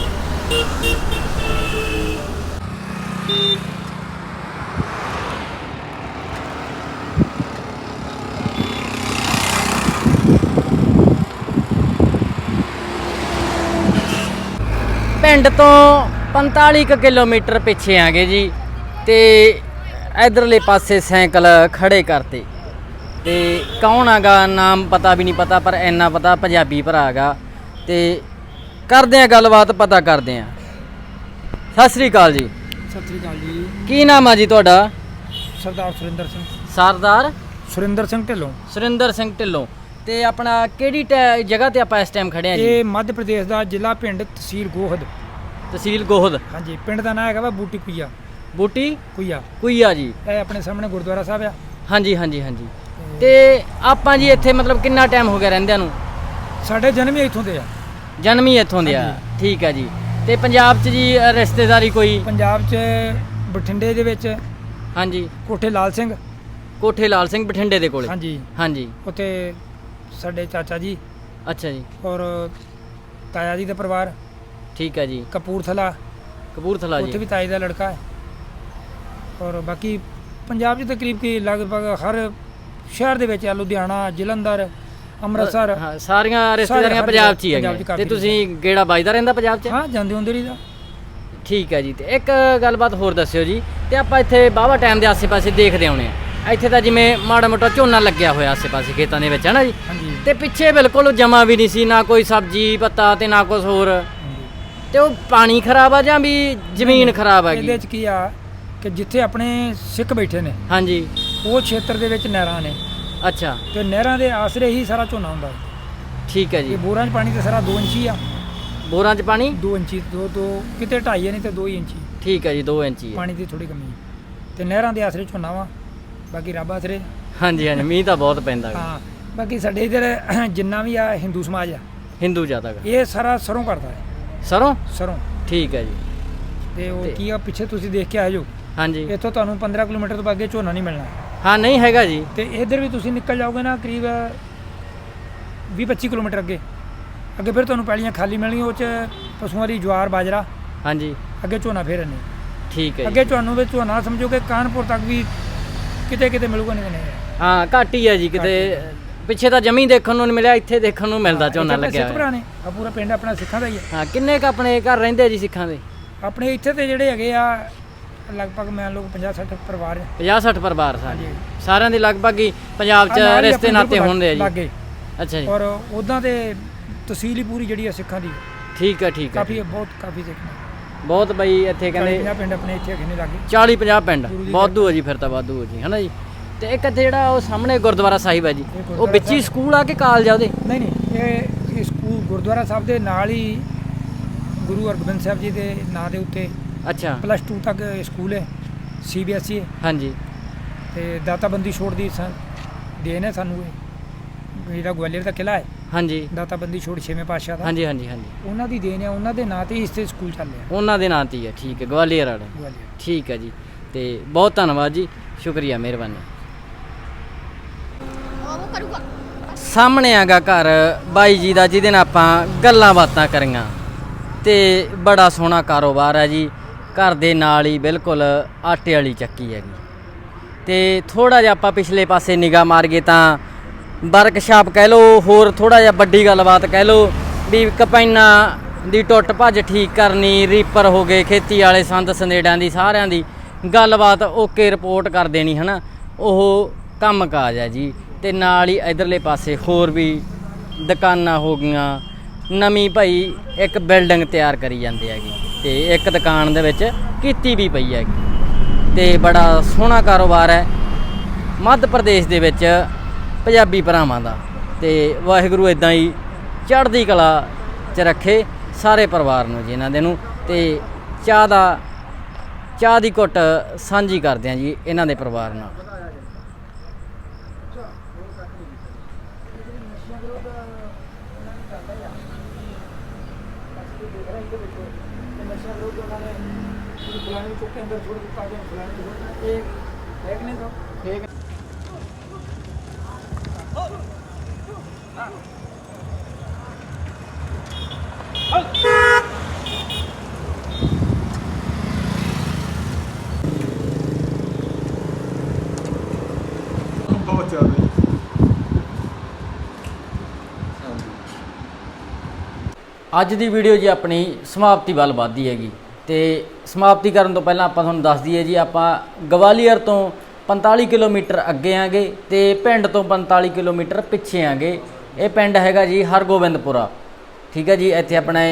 ਪਿੰਡ ਤੋਂ 45 ਕੁ ਕਿਲੋਮੀਟਰ ਪਿੱਛੇ ਆਗੇ ਜੀ ਤੇ ਇਧਰਲੇ ਪਾਸੇ ਸਾਈਕਲ ਖੜੇ ਕਰਤੇ। ਤੇ ਕੌਣ ਆਗਾ ਨਾਮ ਪਤਾ ਵੀ ਨਹੀਂ ਪਤਾ ਪਰ ਇੰਨਾ ਪਤਾ ਪੰਜਾਬੀ ਭਰਾ ਹੈਗਾ ਤੇ ਕਰਦੇ ਆ ਗੱਲਬਾਤ ਪਤਾ ਕਰਦੇ ਆ। ਸਤਿ ਸ੍ਰੀ ਅਕਾਲ ਜੀ। ਸਤਿ ਸ੍ਰੀ ਅਕਾਲ ਜੀ। ਕੀ ਨਾਮ ਆ ਜੀ ਤੁਹਾਡਾ? ਸਰਦਾਰ ਸੁਰਿੰਦਰ ਸਿੰਘ। ਸਰਦਾਰ? ਸੁਰਿੰਦਰ ਸਿੰਘ ਢਿੱਲੋਂ। ਸੁਰਿੰਦਰ ਸਿੰਘ ਢਿੱਲੋਂ। ਤੇ ਆਪਣਾ ਕਿਹੜੀ ਟੈ- ਜਗ੍ਹਾ ਤੇ ਆਪਾਂ ਇਸ ਟਾਈਮ ਖੜੇ ਆ ਜੀ? ਇਹ ਮੱਧ ਪ੍ਰਦੇਸ਼ ਦਾ ਜ਼ਿਲ੍ਹਾ ਪਿੰਡ ਤਹਿਸੀਲ ਗੋਹਦ। ਤਹਿਸੀਲ ਗੋਹਦ। ਹਾਂਜੀ ਪਿੰਡ ਦਾ ਨਾਮ ਹੈਗਾ ਵਾ ਬੂਟੀ ਕੁਈਆ। ਬੂਟੀ ਕੁਈਆ। ਕੁਈਆ ਜੀ। ਇਹ ਆਪਣੇ ਸਾਹਮਣੇ ਗੁਰਦੁਆਰਾ ਸਾਹਿਬ ਆ। ਹਾਂਜੀ ਹਾਂਜੀ ਹਾਂਜੀ। ਤੇ ਆਪਾਂ ਜੀ ਇੱਥੇ ਮਤਲਬ ਕਿੰਨਾ ਟਾਈਮ ਹੋ ਗਿਆ ਰਹਿੰਦਿਆਂ ਨੂੰ? ਸਾਡੇ ਜਨਮ ਹੀ ਇੱਥੋਂ ਦੇ ਆ। ਜਨਮ ਹੀ ਇੱਥੋਂ ਦੇ ਆ। ਠੀਕ ਆ ਜੀ। ਤੇ ਪੰਜਾਬ 'ਚ ਜੀ ਅ, ਰਿਸ਼ਤੇਦਾਰੀ ਕੋਈ? ਪੰਜਾਬ 'ਚ ਬਠਿੰਡੇ ਦੇ ਵਿੱਚ ਹਾਂਜੀ। ਕੋਠੇ ਲਾਲ ਸਿੰਘ। ਕੋਠੇ ਲਾਲ ਸਿੰਘ ਬਠਿੰਡੇ ਦੇ ਕੋਲੇ? ਹਾਂਜੀ। ਹਾਂਜੀ। ਉੱਥੇ ਸਾਡੇ ਚਾਚਾ ਜੀ ਅੱਛਾ ਜੀ। ਔਰ ਤਾਇਆ ਜੀ ਦਾ ਪਰਿਵਾਰ। ਠੀਕ ਆ ਜੀ। ਕਪੂਰਥਲਾ। ਕਪੂਰਥਲਾ ਉੱਥੇ ਜੀ ਵੀ ਤਾਏ ਦਾ ਲੜਕਾ ਹੈ। ਔਰ ਬਾਕੀ ਪੰਜਾਬ 'ਚ ਤਕਰੀਬ ਕੀ ਲਗਭਗ ਹਰ ਸ਼ਹਿਰ ਦੇ ਵਿੱਚ ਆ ਲੁਧਿਆਣਾ ਜਲੰਧਰ ਅੰਮ੍ਰਿਤਸਰ। ਹਾਂ ਸਾਰੀਆਂ ਰਿਸ਼ਤੇਦਾਰੀਆਂ ਪੰਜਾਬ 'ਚ ਹੀ ਹੈਗੀਆਂ। ਤੇ ਤੁਸੀਂ ਗੇੜਾ ਵੱਜਦਾ ਰਹਿੰਦਾ ਪੰਜਾਬ 'ਚ? ਹਾਂ ਜਾਂਦੇ ਹੁੰਦੇ ਰਹੀਦਾ। ਠੀਕ ਹੈ ਜੀ। ਤੇ ਇੱਕ ਗੱਲਬਾਤ ਹੋਰ ਦੱਸਿਓ ਜੀ। ਤੇ ਆਪਾਂ ਇੱਥੇ ਬਾਵਾ ਟਾਈਮ ਦੇ ਆਸੇ-ਪਾਸੇ ਦੇਖਦੇ ਆਉਣੇ ਆ। ਇੱਥੇ ਤਾਂ ਜਿਵੇਂ ਮਾੜਾ ਮੋਟਾ ਝੋਨਾ ਲੱਗਿਆ ਹੋਇਆ ਆਸੇ-ਪਾਸੇ ਖੇਤਾਂ ਦੇ ਵਿੱਚ ਹੈ ਨਾ ਜੀ? ਹਾਂਜੀ। ਤੇ ਪਿੱਛੇ ਬਿਲਕੁਲ ਜਮਾ ਵੀ ਨਹੀਂ ਸੀ ਨਾ ਕੋਈ ਸਬਜ਼ੀ ਪੱਤਾ ਤੇ ਨਾ ਕੁਝ ਹੋਰ। ਤੇ ਉਹ ਪਾਣੀ ਖਰਾਬ ਆ ਜਾਂ ਵੀ ਜ਼ਮੀਨ ਖਰਾਬ ਇਹਦੇ ਹੈਗੀ ਵਿੱਚ ਕੀ ਆ ਕਿ ਜਿੱਥੇ ਆਪਣੇ ਸਿੱਖ ਬੈਠੇ ਨੇ ਹਾਂਜੀ। ਉਹ ਖੇਤਰ ਦੇ ਵਿੱਚ ਨਹਿਰਾਂ ਨੇ। ਅੱਛਾ। ਤੇ ਨਹਿਰਾਂ ਦੇ ਆਸਰੇ ਹੀ ਸਾਰਾ ਝੋਨਾ ਹੁੰਦਾ ਠੀਕ ਹੈ ਇਹ ਜੀ ਬੋਰਾਂ 'ਚ ਪਾਣੀ ਤੇ ਸਾਰਾ 2 ਇੰਚੀ ਆ। ਬੋਰਾਂ 'ਚ ਪਾਣੀ? 2 ਇੰਚੀ 2 2 ਕਿਤੇ 2.5 ਨਹੀਂ ਤੇ 2 ਇੰਚੀ। ਠੀਕ ਹੈ ਜੀ 2 ਇੰਚੀ ਹੈ। ਪਾਣੀ ਦੀ ਥੋੜੀ ਕਮੀ ਹੈ। ਤੇ ਨਹਿਰਾਂ ਦੇ ਆਸਰੇ ਝੋਨਾ ਵਾ। ਬਾਕੀ ਰੱਬ ਆਸਰੇ। ਹਾਂਜੀ ਹਾਂਜੀ ਮੀਂਹ ਤਾਂ ਬਹੁਤ ਪੈਂਦਾ ਗਾ। ਹਾਂ ਬਾਕੀ ਸਾਡੇ ਇਧਰ ਜਿੰਨਾ ਵੀ ਆ ਹਿੰਦੂ ਸਮਾਜ ਆ। ਹਿੰਦੂ ਜ਼ਿਆਦਾ ਗਾ। ਇਹ ਸਾਰਾ ਸਰੋਂ ਕਰਦਾ ਹੈ। ਸਰੋਂ? ਸਰੋਂ। ਠੀਕ ਹੈ ਜੀ। ਤੇ ਉਹ ਕੀ ਆ ਪਿੱਛੇ ਤੁਸੀਂ ਦੇਖ ਕੇ ਆਏ ਜੋ ਹਾਂਜੀ। ਇੱਥੋਂ ਤੁਹਾਨੂੰ 15 ਕਿਲੋਮੀਟਰ ਤੋਂ ਅੱਗੇ ਝੋਨਾ ਨਹੀਂ ਮਿਲਣਾ। ਹਾਂ ਨਹੀਂ ਹੈਗਾ ਜੀ। ਤੇ ਇਧਰ ਵੀ ਤੁਸੀਂ ਨਿਕਲ ਜਾਓਗੇ ਨਾ ਕਰੀਬ 20 25 ਕਿਲੋਮੀਟਰ ਅੱਗੇ। ਅੱਗੇ ਫਿਰ ਤੁਹਾਨੂੰ ਪੈਲੀਆਂ ਖਾਲੀ ਮਿਲਣਗੀਆਂ ਉਹ ਚ ਪਸ਼ੂਆਂ ਦੀ ਜਵਾਰ ਬਾਜਰਾ। ਹਾਂਜੀ। ਅੱਗੇ ਝੋਨਾ ਫੇਰ ਨਹੀਂ ਠੀਕ ਹੈ ਜੀ। ਅੱਗੇ ਤੁਹਾਨੂੰ ਵੀ ਝੋਨਾ ਸਮਝੋ ਕਿ ਕਾਨਪੁਰ ਤੱਕ ਵੀ ਕਿਤੇ ਕਿਤੇ ਮਿਲੂਗਾ ਨਹੀਂ ਤਾਂ ਨਹੀਂ। ਹਾਂ ਘੱਟ ਹੀ ਹੈ ਜੀ ਕਿਤੇ ਪਿੱਛੇ ਤਾਂ ਜਮੀ ਦੇਖਣ ਨੂੰ ਨਹੀਂ ਮਿਲਿਆ ਇੱਥੇ ਦੇਖਣ ਨੂੰ ਮਿਲਦਾ ਝੋਨਾ ਲੱਗਿਆ ਸਿੱਖ ਹੋਇਆ। ਭਰਾ ਨੇ ਆ ਪੂਰਾ ਪਿੰਡ ਆਪਣਾ ਸਿੱਖਾਂ ਦਾ ਹੀ ਹੈ ਹਾਂ ਕਿੰਨੇ ਕ ਆਪਣੇ ਘਰ ਰਹਿੰਦੇ ਆ ਜੀ ਸਿੱਖਾਂ ਦੇ? ਆਪਣੇ ਇੱਥੇ ਤੇ ਜਿਹੜੇ ਹੈਗੇ ਆ ਲਗਭਗ ਮੈਂ ਲੋਕ 50 60 ਪਰਿਵਾਰ ਆ। 50 60 ਪਰਿਵਾਰ ਸਾਰੇ। ਸਾਰਿਆਂ ਦੀ ਲਗਭਗ ਹੀ ਪੰਜਾਬ 'ਚ ਨਾਲ ਹੀ ਰਿਸ਼ਤੇ ਆਪਣੇ ਨਾਤੇ ਬਿਲਕੁਲ ਹੁੰਦੇ ਆ ਜੀ। ਲਾਗੇ। ਅੱਛਾ ਜੀ। ਔਰ ਉਦਾਂ ਤੇ ਤਹਿਸੀਲ ਹੀ ਪੂਰੀ ਜਿਹੜੀ ਆ ਸਿੱਖਾਂ ਦੀ। ਠੀਕ ਹੈ ਠੀਕ ਹੈ ਕਾਫੀ ਬਹੁਤ ਕਾਫੀ ਸਿੱਖ ਨੇ। ਬਹੁਤ ਬਈ ਇੱਥੇ ਕਹਿੰਦੇ 50 ਪਿੰਡ ਆਪਣੇ ਇੱਥੇ ਹੈਗੇ ਨੇ ਲਾਗੇ। 40 50 ਪਿੰਡ। ਵਾਧੂ ਹੈ ਜੀ ਫਿਰ ਤਾਂ ਵਾਧੂ ਹੈ ਜੀ ਹਨਾ ਜੀ? ਤੇ ਇੱਕ ਇੱਥੇ ਜਿਹੜਾ ਉਹ ਸਾਹਮਣੇ ਗੁਰਦੁਆਰਾ ਸਾਹਿਬ ਹੈ ਜੀ ਉਹ ਵਿੱਚ ਹੀ ਸਕੂਲ ਆ ਕਿ ਕਾਲਜ ਆ ਉਹਦੇ? ਨਹੀਂ ਨਹੀਂ ਇਹ ਸਕੂਲ ਗੁਰਦੁਆਰਾ ਸਾਹਿਬ ਦੇ ਨਾਲ ਹੀ ਗੁਰੂ ਹਰਗੋਬਿੰਦ ਸਾਹਿਬ ਜੀ ਦੇ ਨਾਂ ਦੇ ਉੱਤੇ ਅੱਛਾ। ਪਲੱਸ 2 ਤੱਕ ਸਕੂਲ ਹੈ ਸੀਬੀਐਸਈ ਹੈ। ਹਾਂਜੀ। ਤੇ ਦਾਤਾਬੰਦੀ ਛੋੜ ਦੀ ਸਨ ਦੇਣ ਹੈ ਸਾਨੂੰ ਇਹ। ਜਿਹੜਾ ਗਵਾਲੀਅਰ ਦਾ ਕਿਲਾ ਹੈ। ਹਾਂਜੀ। ਦਾਤਾਬੰਦੀ ਛੋੜ ਛੇਵੇਂ ਪਾਤਸ਼ਾਹ ਦਾ। ਹਾਂਜੀ ਹਾਂਜੀ ਹਾਂਜੀ। ਉਹਨਾਂ ਦੀ ਦੇਣ ਹੈ ਉਹਨਾਂ ਦੇ ਨਾਂ ਤੇ ਹੀ ਇਸਤੇ ਸਕੂਲ ਚੱਲ ਰਿਹਾ। ਉਹਨਾਂ ਦੇ ਨਾਂ ਤੇ ਹੀ ਹੈ ਠੀਕ ਹੈ ਗਵਾਲੀਅਰ ਵਾਲੇ। ਗਵਾਲੀਅਰ। ਠੀਕ ਹੈ ਜੀ। ਤੇ ਬਹੁਤ ਧੰਨਵਾਦ ਜੀ ਸ਼ੁਕਰੀਆ ਮਿਹਰਬਾਨੀ। ਸਾਹਮਣੇ ਆਗਾ ਘਰ ਬਾਈ ਜੀ ਦਾ ਜਿਹਦੇ ਨਾਲ ਆਪਾਂ ਗੱਲਾਂ ਬਾਤਾਂ ਕਰੀਆਂ। ਤੇ ਬੜਾ ਸੋਹਣਾ ਕਾਰੋਬਾਰ ਹੈ ਜੀ ਘਰ ਦੇ ਨਾਲ ਹੀ ਬਿਲਕੁਲ ਆਟੇ ਵਾਲੀ ਚੱਕੀ ਹੈਗੀ ਤੇ ਥੋੜਾ ਜਿਹਾ ਆਪਾਂ ਪਿਛਲੇ ਪਾਸੇ ਨਿਗਾਹ ਮਾਰਗੇ ਤਾਂ ਵਰਕਸ਼ਾਪ ਕਹਿ ਲਓ, ਹੋਰ ਥੋੜਾ ਜਿਹਾ ਵੱਡੀ ਗੱਲਬਾਤ ਕਹਿ ਲਓ ਵੀ ਕਪੈਨਾ ਦੀ ਟੁੱਟ ਭੱਜ ਠੀਕ ਕਰਨੀ, ਰੀਪਰ ਹੋ ਗਏ, ਖੇਤੀ ਵਾਲੇ ਸੰਦ ਸੰਦੇੜਾਂ ਦੀ, ਸਾਰਿਆਂ ਦੀ, ਗੱਲਬਾਤ ਓਕੇ ਰਿਪੋਰਟ ਕਰ ਦੇਣੀ, ਹਨਾ? ਉਹ ਕੰਮ ਕਾਜ ਹੈ ਜੀ। ਤੇ ਨਾਲ ਹੀ ਇਧਰਲੇ ਪਾਸੇ ਹੋਰ ਵੀ ਦੁਕਾਨਾਂ ਹੋ ਗਈਆਂ। ਨਵੀਂ ਭਾਈ ਇੱਕ ਬਿਲਡਿੰਗ ਤਿਆਰ ਕਰੀ ਜਾਂਦੇ ਹੈਗੇ। ਤੇ ਇੱਕ ਦੁਕਾਨ ਦੇ ਵਿੱਚ ਕੀਤੀ ਵੀ ਪਈ ਹੈਗੀ। ਤੇ ਬੜਾ ਸੋਹਣਾ ਕਾਰੋਬਾਰ ਹੈ। ਮੱਧ ਪ੍ਰਦੇਸ਼ ਦੇ ਵਿੱਚ ਪੰਜਾਬੀ ਭਰਾਵਾਂ ਦਾ। ਤੇ ਵਾਹਿਗੁਰੂ ਇਦਾਂ ਹੀ ਚੜ੍ਹਦੀ ਕਲਾ ਚ ਰੱਖੇ ਸਾਰੇ ਪਰਿਵਾਰ ਨੂੰ ਜੀ ਇਹਨਾਂ ਦੇ ਨੂੰ। ਤੇ ਚਾਹ ਦਾ, ਚਾਹ ਦੀ ਘੁੱਟ ਸਾਂਝੀ ਕਰਦੇ ਆ ਜੀ ਇਹਨਾਂ ਦੇ ਪਰਿਵਾਰ ਨਾਲ। ਬਹੁਤ ਜ਼ਿਆਦਾ ਅੱਜ ਦੀ ਵੀਡੀਓ ਜੀ ਆਪਣੀ ਸਮਾਪਤੀ ਵੱਲ ਵੱਧਦੀ ਹੈਗੀ। ਤੇ ਸਮਾਪਤੀ ਕਰਨ ਤੋਂ ਪਹਿਲਾਂ ਆਪਾਂ ਤੁਹਾਨੂੰ ਦੱਸ ਦਈਏ ਜੀ, ਆਪਾਂ ਗਵਾਲੀਅਰ ਤੋਂ 45 ਕਿਲੋਮੀਟਰ ਅੱਗੇ ਆਂਗੇ ਤੇ ਪਿੰਡ ਤੋਂ 45 ਕਿਲੋਮੀਟਰ ਪਿੱਛੇ ਆਂਗੇ। ਇਹ ਪਿੰਡ ਹੈਗਾ ਜੀ ਹਰਗੋਬਿੰਦਪੁਰਾ। ਠੀਕ ਹੈ ਜੀ, ਇੱਥੇ ਆਪਣੇ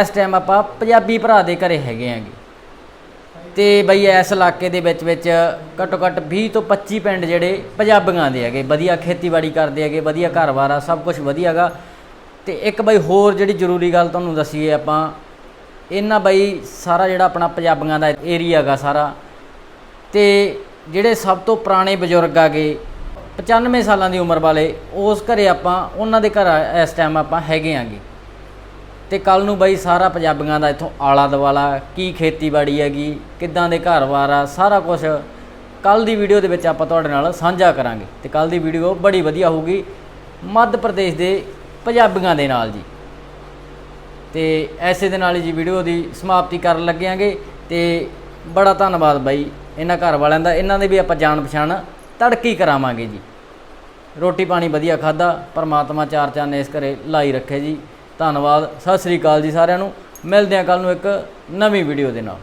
ਇਸ ਟਾਈਮ ਆਪਾਂ ਪੰਜਾਬੀ ਭਰਾ ਦੇ ਘਰੇ ਹੈਗੇ ਆਂਗੇ। ਤੇ ਬਈ ਇਸ ਇਲਾਕੇ ਦੇ ਵਿੱਚ ਵਿੱਚ ਘੱਟੋ ਘੱਟ 20 ਤੋਂ 25 ਪਿੰਡ ਜਿਹੜੇ ਪੰਜਾਬੀਆਂ ਦੇ ਹੈਗੇ, ਵਧੀਆ ਖੇਤੀਬਾੜੀ ਕਰਦੇ ਹੈਗੇ, ਵਧੀਆ ਘਰ-ਬਾਰ ਆ, ਸਭ ਕੁਝ ਵਧੀਆਗਾ ਤੇ ਇੱਕ ਬਈ ਹੋਰ ਜਿਹੜੀ ਜ਼ਰੂਰੀ ਗੱਲ ਤੁਹਾਨੂੰ ਦੱਸੀਏ ਆਪਾਂ, ਇਹਨਾਂ ਬਈ ਸਾਰਾ ਜਿਹੜਾ ਆਪਣਾ ਪੰਜਾਬੀਆਂ ਦਾ ਏਰੀਆ ਹੈਗਾ ਸਾਰਾ, ਤੇ ਜਿਹੜੇ ਸਭ ਤੋਂ ਪੁਰਾਣੇ ਬਜ਼ੁਰਗ ਆਗੇ 95 ਸਾਲਾਂ ਦੀ ਉਮਰ ਵਾਲੇ, ਉਸ ਘਰੇ ਆਪਾਂ, ਉਹਨਾਂ ਦੇ ਘਰ ਇਸ ਟਾਈਮ ਆਪਾਂ ਹੈਗੇ ਆਂਗੇ। ਤੇ ਕੱਲ ਨੂੰ ਬਾਈ ਸਾਰਾ ਪੰਜਾਬੀਆਂ ਦਾ ਇੱਥੋਂ ਆਲਾ ਦਵਾਲਾ ਕੀ ਖੇਤੀਬਾੜੀ ਹੈਗੀ, ਕਿੱਦਾਂ ਦੇ ਘਰ-ਬਾਰ ਆ, ਸਾਰਾ ਕੁਝ ਕੱਲ ਦੀ ਵੀਡੀਓ ਦੇ ਵਿੱਚ ਆਪਾਂ ਤੁਹਾਡੇ ਨਾਲ ਸਾਂਝਾ ਕਰਾਂਗੇ। ਤੇ ਕੱਲ ਦੀ ਵੀਡੀਓ ਬੜੀ ਵਧੀਆ ਹੋਊਗੀ ਮੱਧ ਪ੍ਰਦੇਸ਼ ਦੇ ਪੰਜਾਬੀਆਂ ਦੇ ਨਾਲ ਜੀ। ਤੇ ਐਸੇ ਦੇ ਨਾਲ ਹੀ ਜੀ ਵੀਡੀਓ ਦੀ ਸਮਾਪਤੀ ਕਰਨ ਲੱਗਿਆਂਗੇ ਤੇ ਬੜਾ ਧੰਨਵਾਦ ਬਾਈ ਇਹਨਾਂ ਘਰ ਵਾਲਿਆਂ ਦਾ, ਇਹਨਾਂ ਦੇ ਵੀ ਆਪਾਂ ਜਾਣ ਪਛਾਣ ਤੜਕੀ ਕਰਾਵਾਂਗੇ ਜੀ। ਰੋਟੀ ਪਾਣੀ ਵਧੀਆ ਖਾਦਾ ਪਰਮਾਤਮਾ ਚਾਰ ਚਾਨੇ ਇਸ ਘਰੇ ਲਾਈ ਰੱਖੇ ਜੀ। ਧੰਨਵਾਦ, ਸਤਿ ਸ੍ਰੀ ਅਕਾਲ ਜੀ ਸਾਰਿਆਂ ਨੂੰ। ਮਿਲਦੇ ਹਾਂ ਕੱਲ ਨੂੰ ਇੱਕ ਨਵੀਂ ਵੀਡੀਓ ਦੇ ਨਾਲ।